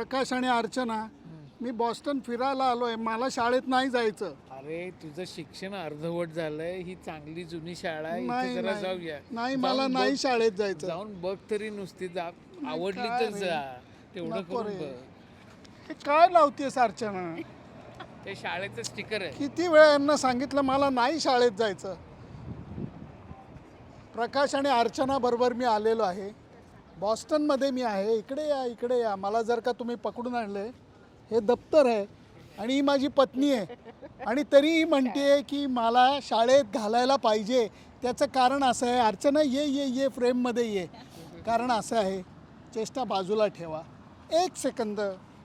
प्रकाश आणि अर्चना मी बॉस्टन फिरायला आलोय. मला शाळेत नाही जायचं. अरे तुझं शिक्षण अर्धवट झालंय. ही चांगली जुनी शाळा आहे. नाही जरा नाही. जाऊया. नाही जाऊन मला बघ- नाही शाळेत जायचं. जाऊन बघ तरी नुसती जा. आवडली काय तर रे? जा. तेवढं नको करून रे. बघ. हे काय लावतेस अर्चना? ते शाळेचं स्टिकर आहे. किती वेळा यांना सांगितलं मला नाही शाळेत जायचं. प्रकाश आणि अर्चना बरोबर मी आलेलो आहे. बॉस्टनमध्ये मी आहे. इकडे या इकडे या. मला जर का तुम्ही पकडून आणले हे दप्तर आहे आणि ही माझी पत्नी आहे. आणि तरीही म्हणते की मला शाळेत घालायला पाहिजे. त्याचं कारण असं आहे अर्चना ये ये ये फ्रेममध्ये ये. कारण असं आहे चेष्टा बाजूला ठेवा. एक सेकंद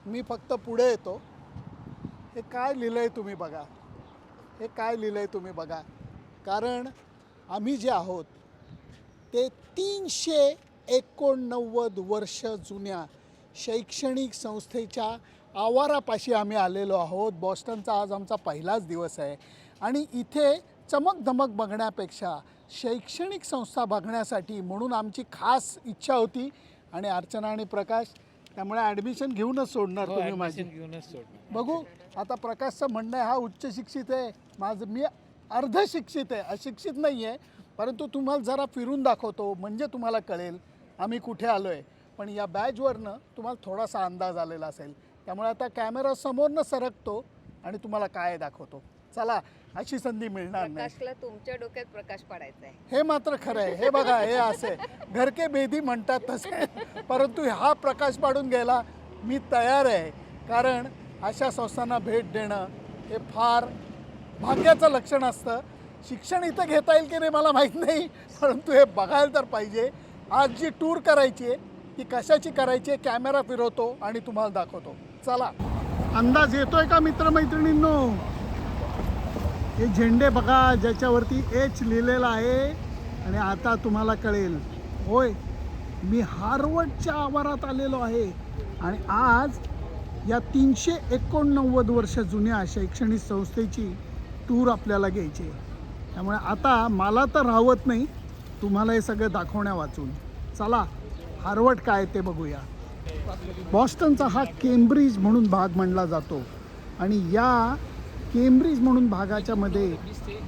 मी फक्त पुढे येतो. हे काय लिहिलं आहे तुम्ही बघा. हे काय लिहिलं आहे तुम्ही बघा. कारण आम्ही जे आहोत ते तीनशे एकोणनव्वद वर्ष जुन्या शैक्षणिक संस्थेच्या आवारापाशी आम्ही आलेलो आहोत. बॉस्टनचा आज आमचा पहिलाच दिवस आहे. आणि इथे चमकधमक बघण्यापेक्षा शैक्षणिक संस्था बघण्यासाठी म्हणून आमची खास इच्छा होती आणि अर्चना आणि प्रकाश त्यामुळे ॲडमिशन घेऊनच सोडणार हो, तुम्ही माझी. घेऊनच सोडणार. बघू आता प्रकाशचं म्हणणं आहे हा उच्च शिक्षित आहे माझं मी अर्ध शिक्षित आहे अशिक्षित नाही आहे परंतु तुम्हाला जरा फिरून दाखवतो म्हणजे तुम्हाला कळेल. आम्ही कुठे आलो आहे पण या बॅजवरनं तुम्हाला थोडासा अंदाज आलेला असेल. त्यामुळे आता कॅमेरा समोरनं सरकतो आणि तुम्हाला काय दाखवतो. चला अशी संधी मिळणार नाही. तुमच्या डोक्यात प्रकाश पडायचा आहे हे मात्र खरं आहे. हे बघा हे असे. घरके बेदी म्हणतात तसे. परंतु हा प्रकाश पाडून घ्यायला मी तयार आहे. कारण अशा संस्थांना भेट देणं हे फार भाग्याचं लक्षण असतं. शिक्षण इथं घेता येईल की नाही मला माहीत नाही. परंतु हे बघायला तर पाहिजे. आज जी टूर करायची आहे ती कशाची करायची आहे कॅमेरा फिरवतो आणि तुम्हाला दाखवतो. चला. अंदाज येतोय का मित्रमैत्रिणींनो? हे झेंडे बघा ज्याच्यावरती एच लिहिलेलं आहे आणि आता तुम्हाला कळेल. होय मी हार्वर्डच्या आवारात आलेलो आहे आणि आज या तीनशे एकोणनव्वद वर्ष जुन्या शैक्षणिक संस्थेची टूर आपल्याला घ्यायची आहे. त्यामुळे आता मला तर राहत नाही तुम्हाला हे सगळं दाखवण्या वाचून. चला हार्वर्ड काय ते बघूया. बॉस्टनचा हा केम्ब्रिज म्हणून भाग मानला जातो. आणि या केम्ब्रिज म्हणून भागाच्या मध्ये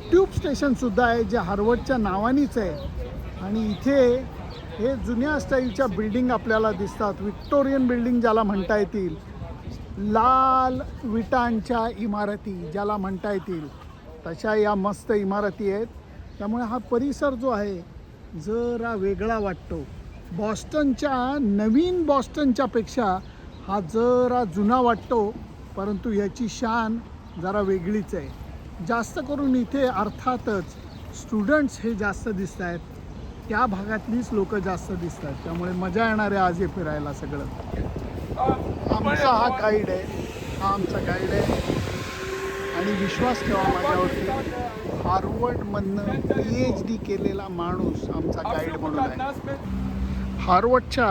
ट्यूब स्टेशनसुद्धा आहे जे हार्वर्डच्या नावानीच आहे. आणि इथे हे जुन्या स्टाईलच्या बिल्डिंग आपल्याला दिसतात. विक्टोरियन बिल्डिंग ज्याला म्हणता येतील. लाल विटांच्या इमारती ज्याला म्हणता येतील. तशा या मस्त इमारती आहेत. त्यामुळे हा परिसर जो आहे जरा वेगळा वाटतो. बॉस्टनच्या नवीन बॉस्टनच्या पेक्षा हा जरा जुना वाटतो परंतु याची शान जरा वेगळीच आहे. जास्त करून इथे अर्थातच स्टुडंट्स हे जास्त दिसत आहेत. त्या भागातलीच लोक जास्त दिसत आहेत. त्यामुळे मजा येणार आहे आज हे फिरायला सगळं. आमचा हा गाईड आहे. हा आमचा गाईड आहे. आणि विश्वास ठेवा माझ्यावरती. हार्वर्डमधनं पी एच डी केलेला माणूस आमचा गाईड म्हणून आहे. हार्वर्डच्या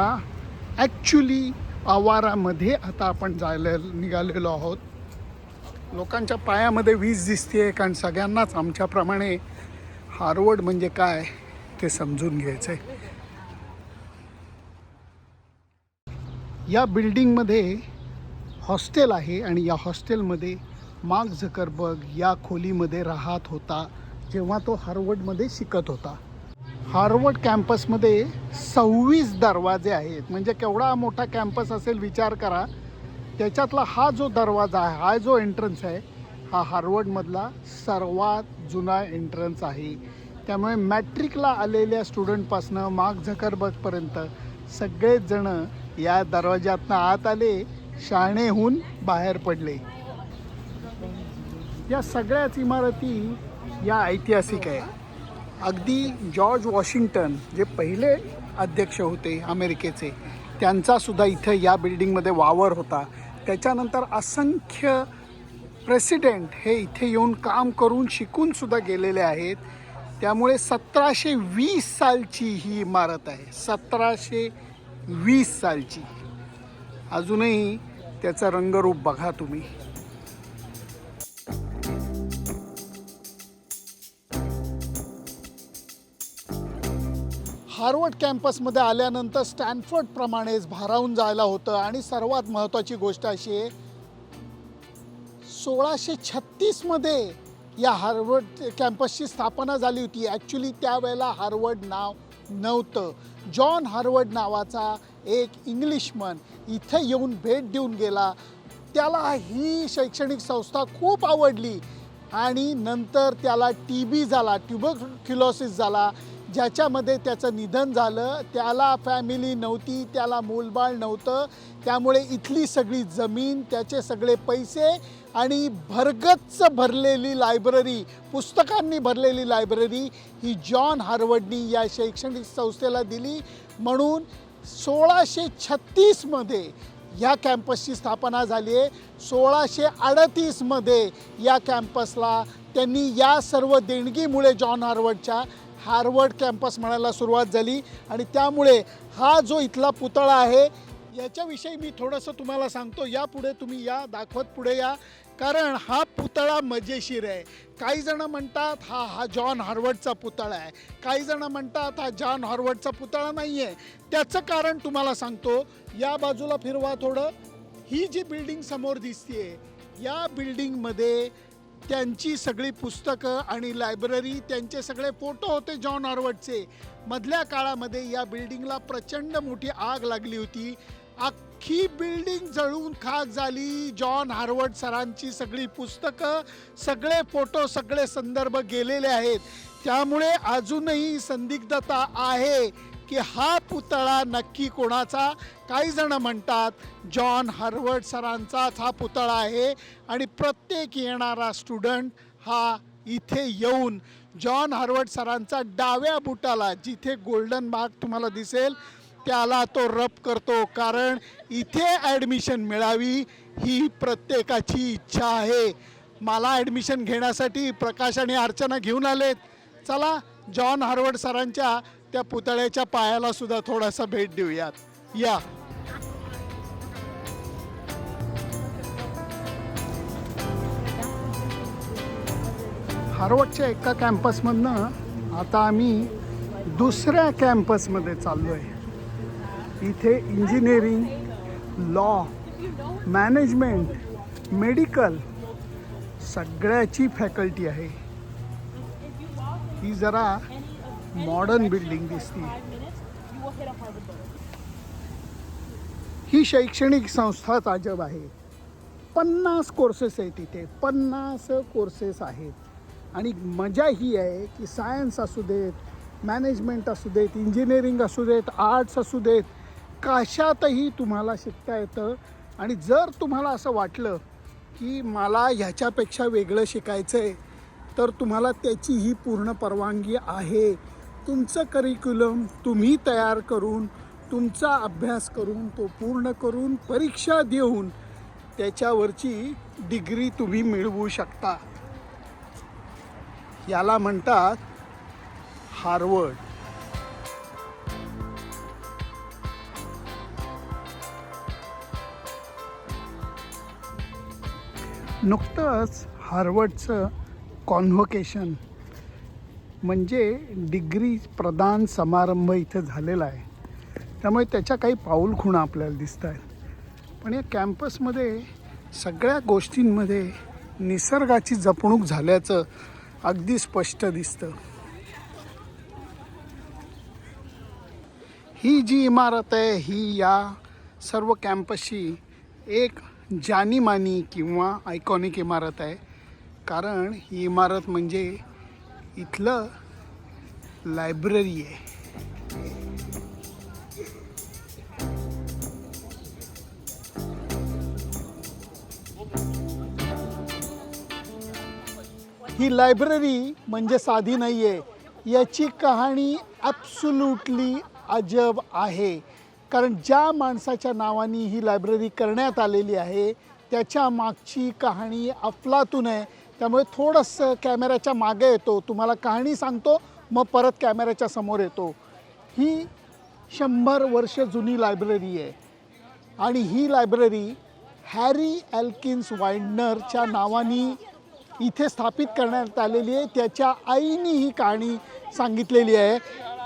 ॲक्च्युली आवारामध्ये आता आपण जायला निघालेलो आहोत. लोकांच्या पायामध्ये वीज दिसते कारण सगळ्यांनाच आमच्याप्रमाणे हार्वर्ड म्हणजे काय ते समजून घ्यायचं आहे या बिल्डिंगमध्ये हॉस्टेल आहे आणि या हॉस्टेलमध्ये मार्क झकरबर्ग या खोलीमध्ये राहत होता जेव्हा तो हार्वर्डमध्ये शिकत होता. हार्वर्ड कॅम्पसमध्ये सव्वीस दरवाजे आहेत. म्हणजे केवढा मोठा कॅम्पस असेल विचार करा. त्याच्यातला हा जो दरवाजा आहे हा जो एंट्रन्स आहे हा हार्वर्डमधला सर्वात जुना एंट्रन्स आहे. त्यामुळे मॅट्रिकला आलेल्या स्टुडंटपासनं मार्क झकरबर्गपर्यंत सगळेच जण या दरवाज्यातनं आत आले शाळेहून बाहेर पडले. या सगळ्याच इमारती या ऐतिहासिक आहे. अगदी जॉर्ज वॉशिंग्टन जे पहिले अध्यक्ष होते अमेरिकेचे त्यांचासुद्धा इथं या बिल्डिंगमध्ये वावर होता. त्याच्यानंतर असंख्य प्रेसिडेंट हे इथे येऊन काम करून शिकूनसुद्धा गेलेले आहेत. त्यामुळे सतराशे वीस सालची ही इमारत आहे. सतराशे वीस सालची. अजूनही त्याचं रंगरूप बघा तुम्ही. हार्वर्ड कॅम्पसमध्ये आल्यानंतर स्टॅनफर्डप्रमाणेच भारावून जायला होतं. आणि सर्वात महत्त्वाची गोष्ट अशी आहे सोळाशे छत्तीसमध्ये या हार्वर्ड कॅम्पसची स्थापना झाली होती. ॲक्च्युली त्यावेळेला हार्वर्ड नाव नव्हतं. जॉन हार्वर्ड नावाचा एक इंग्लिशमन इथे येऊन भेट देऊन गेला. त्याला ही शैक्षणिक संस्था खूप आवडली. आणि नंतर त्याला टी बी झाला ट्युबरक्युलोसिस झाला. ज्याच्यामध्ये त्याचं निधन झालं त्याला फॅमिली नव्हती त्याला मूलबाळ नव्हतं त्यामुळे इथली सगळी जमीन त्याचे सगळे पैसे आणि भरगच्च भरलेली लायब्ररी पुस्तकांनी भरलेली लायब्ररी ही जॉन हार्वर्डनी या शैक्षणिक संस्थेला दिली. म्हणून सोळाशे छत्तीसमध्ये ह्या कॅम्पसची स्थापना झाली आहे. सोळाशे अडतीसमध्ये या कॅम्पसला त्यांनी या सर्व देणगीमुळे जॉन हार्वर्डच्या हार्वर्ड कॅम्पस म्हणायला सुरुवात झाली आणि त्यामुळे हा जो इथला पुतळा आहे याच्याविषयी मी थोडंसं तुम्हाला सांगतो. यापुढे तुम्ही या दाखवत पुढे या. कारण हा पुतळा मजेशीर आहे. काही जणं म्हणतात हा हा जॉन हॉर्वर्डचा पुतळा आहे. काही जणं म्हणतात हा जॉन हॉर्वर्डचा पुतळा नाही आहे. त्याचं कारण तुम्हाला सांगतो. या बाजूला फिरवा थोडं. ही जी बिल्डिंग समोर दिसते या बिल्डिंगमध्ये त्यांची सगळी पुस्तकं आणि लायब्ररी त्यांचे सगळे फोटो होते जॉन हार्वर्डचे मधल्या काळामध्ये या बिल्डिंगला प्रचंड मोठी आग लागली होती. अख्खी बिल्डिंग जळून खाक झाली. जॉन हार्वर्ड सरांची सगळी पुस्तकं सगळे फोटो सगळे संदर्भ गेलेले आहेत. त्यामुळे अजूनही संदिग्धता आहे. की हा पुतळा नक्की कोणाचा? काही जण म्हणतात जॉन हार्वर्ड सरांचाच हा पुतळा आहे आणि प्रत्येक येणारा स्टुडंट हा इथे येऊन जॉन हार्वर्ड सरांचा डाव्या बुटाला जिथे गोल्डन मार्क तुम्हाला दिसेल त्याला तो रप करतो. कारण इथे ॲडमिशन मिळावी ही प्रत्येकाची इच्छा आहे. मला ॲडमिशन घेण्यासाठी प्रकाश आणि अर्चना घेऊन आलेत. चला जॉन हार्वर्ड सरांच्या त्या पुतळ्याच्या पायाला सुद्धा थोडासा भेट देऊयात. या. हार्वर्डच्या एका कॅम्पसमधनं आता आम्ही दुसऱ्या कॅम्पसमध्ये चाललो आहे इथे इंजिनिअरिंग लॉ मॅनेजमेंट मेडिकल सगळ्याची फॅकल्टी आहे. ही जरा मॉडर्न बिल्डिंग दिसती. ही शैक्षणिक संस्था ताजब आहे. पन्नास कोर्सेस आहेत तिथे. पन्नास कोर्सेस आहेत. आणि मजा ही आहे की सायन्स असू देत मॅनेजमेंट असू देत इंजिनिअरिंग असू देत आर्ट्स असू देत कशातही तुम्हाला शिकता येतं. आणि जर तुम्हाला असं वाटलं की मला ह्याच्यापेक्षा वेगळं शिकायचं आहे तर तुम्हाला त्याची ही पूर्ण परवानगी आहे. तुमचं करिक्युलम तुम्ही तयार करून तुमचा अभ्यास करून तो पूर्ण करून परीक्षा देऊन त्याच्यावरची डिग्री तुम्ही मिळवू शकता. याला म्हणतात हार्वर्ड नुकतंच हार्वर्डचं कॉन्व्होकेशन म्हणजे डिग्री प्रदान समारंभ इथं झालेला आहे. त्यामुळे त्याच्या काही पाऊलखुणा आपल्याला दिसत आहेत पण या कॅम्पसमध्ये सगळ्या गोष्टींमध्ये निसर्गाची जपणूक झाल्याचं अगदी स्पष्ट दिसतं. ही जी इमारत आहे ही या सर्व कॅम्पसची एक जानीमानी किंवा आयकॉनिक इमारत आहे. कारण ही इमारत म्हणजे इथलं लायब्ररी आहे. ही लायब्ररी म्हणजे साधी नाही आहे याची कहाणी ॲब्सुल्युटली अजब आहे. कारण ज्या माणसाच्या नावाने ही लायब्ररी करण्यात आलेली आहे त्याच्या मागची कहाणी अफलातून आहे. त्यामुळे थोडंसं कॅमेऱ्याच्या मागे येतो तुम्हाला कहाणी सांगतो मग परत कॅमेऱ्याच्या समोर येतो. ही शंभर वर्ष जुनी लायब्ररी आहे. आणि ही लायब्ररी हॅरी ॲल्किन्स वाइंडनरच्या नावाने इथे स्थापित करण्यात आलेली आहे. त्याच्या आईने ही कहाणी सांगितलेली आहे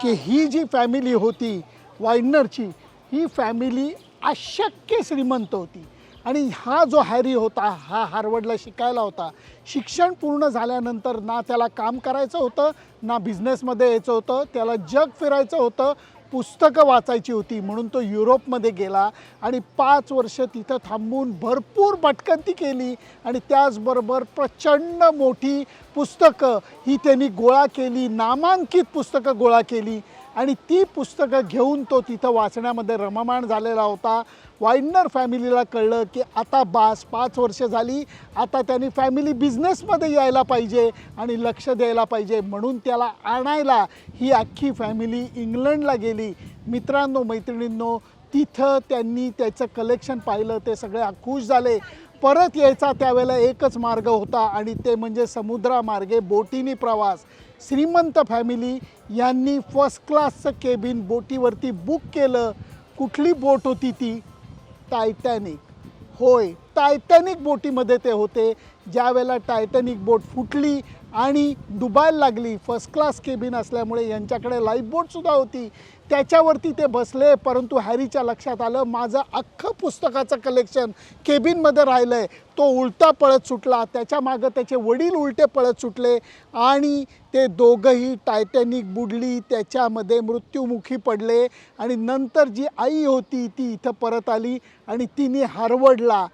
की ही जी फॅमिली होती वायनरची ही फॅमिली अशक्य श्रीमंत होती. आणि हा जो हॅरी होता हा हार्वर्डला शिकायला होता. शिक्षण पूर्ण झाल्यानंतर ना त्याला काम करायचं होतं ना बिझनेसमध्ये यायचं होतं त्याला जग फिरायचं होतं पुस्तकं वाचायची होती म्हणून तो युरोपमध्ये गेला आणि पाच वर्ष तिथं थांबून भरपूर भटकंती केली आणि त्याचबरोबर प्रचंड मोठी पुस्तकं ही त्यांनी गोळा केली नामांकित पुस्तकं गोळा केली आणि ती पुस्तकं घेऊन तो तिथं वाचण्यामध्ये रममाण झालेला होता. वाईनर फॅमिलीला कळलं की आता बास पाच वर्ष झाली आता त्यांनी फॅमिली बिझनेसमध्ये यायला पाहिजे आणि लक्ष द्यायला पाहिजे. म्हणून त्याला आणायला ही अख्खी फॅमिली इंग्लंडला गेली. मित्रांनो मैत्रिणींनो तिथं त्यांनी त्याचं कलेक्शन पाहिलं ते सगळे खुश झाले. परत यायचा त्यावेळेला एकच मार्ग होता आणि ते म्हणजे समुद्रामार्गे बोटीनी प्रवास. श्रीमंत फॅमिली यांनी फर्स्ट क्लासचं केबिन बोटीवरती बुक केलं. कुठली बोट होती ती? टायटॅनिक होय टायटॅनिक बोटीमध्ये ते होते. ज्यावेळेला टायटॅनिक बोट फुटली आणि डुबायला लागली फर्स्ट क्लास केबिन असल्यामुळे यांच्याकडे लाईफ बोटसुद्धा होती. त्याच्यावरती ते बसले परंतु हॅरीच्या लक्षात आलं माझं अख्खं पुस्तकाचं कलेक्शन केबिनमध्ये राहिलं आहे तो उलटा पळत सुटला त्याच्या मागं त्याचे वडील उलटे पळत सुटले आणि ते दोघंही टायटॅनिक बुडली त्याच्यामध्ये मृत्युमुखी पडले आणि नंतर जी आई होती ती इथं परत आली आणि तिने हार्वर्डला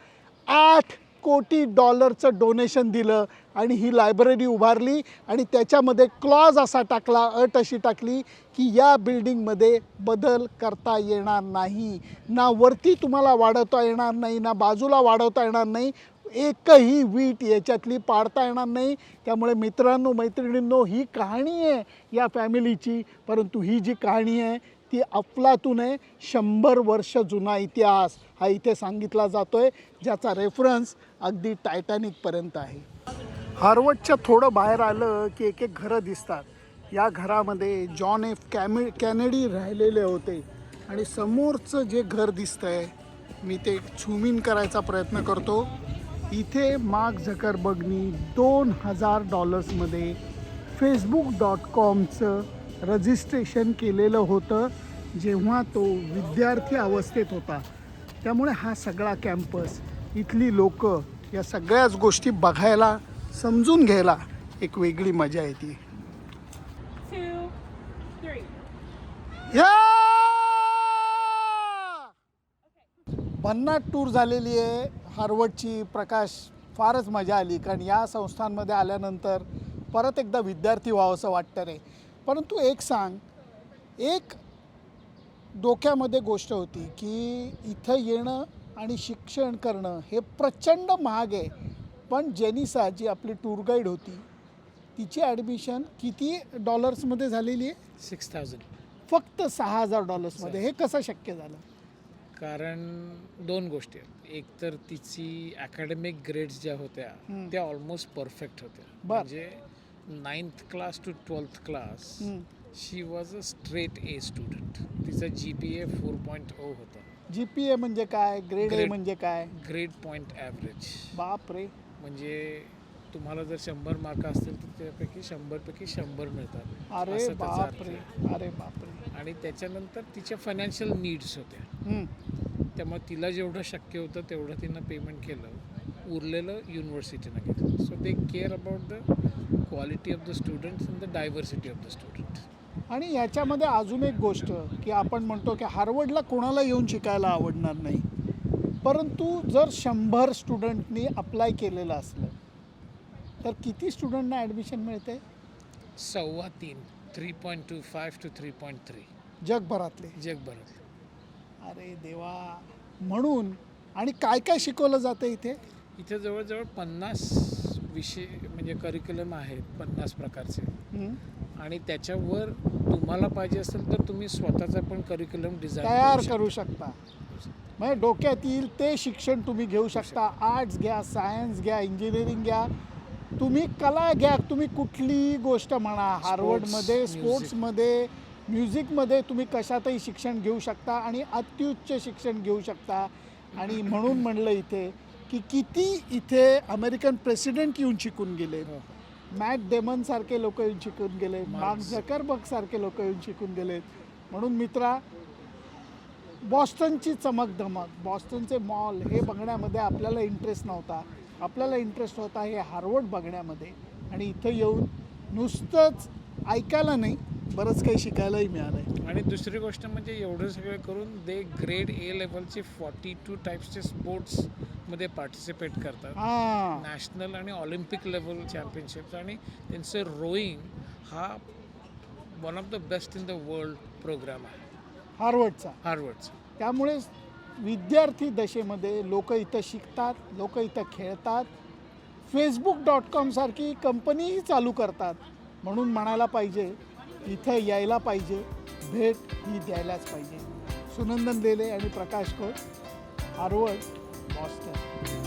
आठ कोटी डॉलरचं डोनेशन दिलं आणि ही लायब्ररी उभारली आणि त्याच्यामध्ये क्लॉज असा टाकला अट अशी टाकली की या बिल्डिंगमध्ये बदल करता येणार नाही. ना वरती तुम्हाला वाढवता येणार नाही ना बाजूला वाढवता येणार नाही. एकही वीट याच्यातली पाडता येणार नाही. त्यामुळे मित्रांनो मैत्रिणींनो ही कहाणी आहे या फॅमिलीची. परंतु ही जी कहाणी आहे ती अफलातून आहे. शंभर वर्ष जुना इतिहास हा इथे सांगितला जातो आहे ज्याचा रेफरन्स अगदी टायटॅनिकपर्यंत आहे. हार्वर्डच्या थोडं बाहेर आलं की एक एक घरं दिसतात. या घरामध्ये जॉन एफ कॅमे कॅनेडी राहिलेले होते. आणि समोरचं जे घर दिसतं आहे मी ते छुमीन करायचा प्रयत्न करतो. इथे मार्क झकरबर्गनी दोन हजार डॉलर्समध्ये फेसबुक डॉट कॉमचं रजिस्ट्रेशन केलेलं होतं जेव्हा तो विद्यार्थी अवस्थेत होता. त्यामुळे हा सगळा कॅम्पस इथली लोक या सगळ्याच गोष्टी बघायला समजून घ्यायला एक वेगळी मजा येते. भन्नाट टूर झालेली आहे. हार्वर्डची प्रकाश फारच मजा आली. कारण या संस्थांमध्ये आल्यानंतर परत एकदा विद्यार्थी व्हावंसं वाटतं रे. परंतु एक सांग एक डोक्यामध्ये गोष्ट होती की इथं येणं आणि शिक्षण करणं हे प्रचंड महाग आहे. पण जेनिसा जी आपली टूर गाईड होती. तिची ॲडमिशन किती डॉलर्समध्ये झालेली आहे? Six thousand. फक्त सहा हजार डॉलर्समध्ये. हे कसं शक्य झालं? कारण दोन गोष्टी आहेत. एक तर तिची अकॅडमिक ग्रेड्स ज्या होत्या. त्या ऑलमोस्ट परफेक्ट होत्या. बर. म्हणजे ninth class to twelfth class. She was a straight A student तिचा G P A four point O होता. जी पी ए म्हणजे काय? Grade A Grade. म्हणजे काय? ग्रेड पॉईंट ॲव्हरेज बाप रे. म्हणजे तुम्हाला जर शंभर मार्क असतील तर त्यापैकी शंभरपैकी शंभर मिळतात. अरे असं त्याचा बाप अर्थ रे. आहे. अरे बाप रे. आणि त्याच्यानंतर तिच्या फायनान्शियल नीड्स होत्या. त्यामुळे तिला जेवढं शक्य होतं तेवढं तिनं पेमेंट केलं. उरलेलं युनिव्हर्सिटीनं घेतलं. So they care about the quality of the students and the diversity of the student आणि याच्यामध्ये अजून एक गोष्ट की आपण म्हणतो की हार्वर्डला कोणाला येऊन शिकायला आवडणार नाही. परंतु जर शंभर स्टुडंटनी अप्लाय केलेलं असलं तर किती स्टुडंटना ॲडमिशन मिळते? सव्वा तीन three point two five to three point three जगभरातले. जगभरात अरे देवा म्हणून. आणि काय काय शिकवलं जातं इथे? इथे जवळजवळ पन्नास विषय म्हणजे करिक्युलम आहेत पन्नास प्रकारचे. आणि त्याच्यावर तुम्हाला पाहिजे असेल तर तुम्ही स्वतःचा पण करिक्युलम डिझाईन तयार करू शकता. म्हणजे डोक्यात येईल ते शिक्षण तुम्ही घेऊ शकता. आर्ट्स घ्या सायन्स घ्या इंजिनिअरिंग घ्या. तुम्ही कला घ्या. तुम्ही कुठलीही गोष्ट म्हणा हार्वर्डमध्ये. स्पोर्ट्समध्ये म्युझिकमध्ये तुम्ही कशातही शिक्षण घेऊ शकता आणि अत्युच्च शिक्षण घेऊ शकता. आणि म्हणून म्हणलं इथे की किती इथे अमेरिकन प्रेसिडेंट येऊन शिकून गेले? हो. मॅट डेमन सारखे लोक येऊन शिकून गेले. मार्क झकरबर्ग सारखे लोक येऊन शिकून गेलेत म्हणून मित्रा बॉस्टनची चमक धमक बॉस्टनचे मॉल हे बघण्यामध्ये आपल्याला इंटरेस्ट नव्हता. आपल्याला इंटरेस्ट होता हे हार्वर्ड बघण्यामध्ये. आणि इथं येऊन नुसतंच ऐकायला नाही बरंच काही शिकायलाही मिळालं आहे आणि दुसरी गोष्ट म्हणजे एवढं सगळं करून दे ग्रेड ए लेवलचे फॉर्टी टू टाईप्सचे स्पोर्ट्समध्ये पार्टिसिपेट करतात. नॅशनल आणि ऑलिम्पिक लेवल चॅम्पियनशिप्स आणि त्यांचं रोईंग हा one of the best in the world program आहे. हार्वर्डचा. हार्वर्डचा. त्यामुळे विद्यार्थी दशेमध्ये लोक इथं शिकतात लोक इथं खेळतात. फेसबुक डॉट कॉमसारखी कंपनीही चालू करतात. म्हणून म्हणायला पाहिजे इथं यायला पाहिजे भेट ही द्यायलाच पाहिजे. सुनंदन लेले आणि प्रकाश कोट हार्वर्ड बॉस्टन.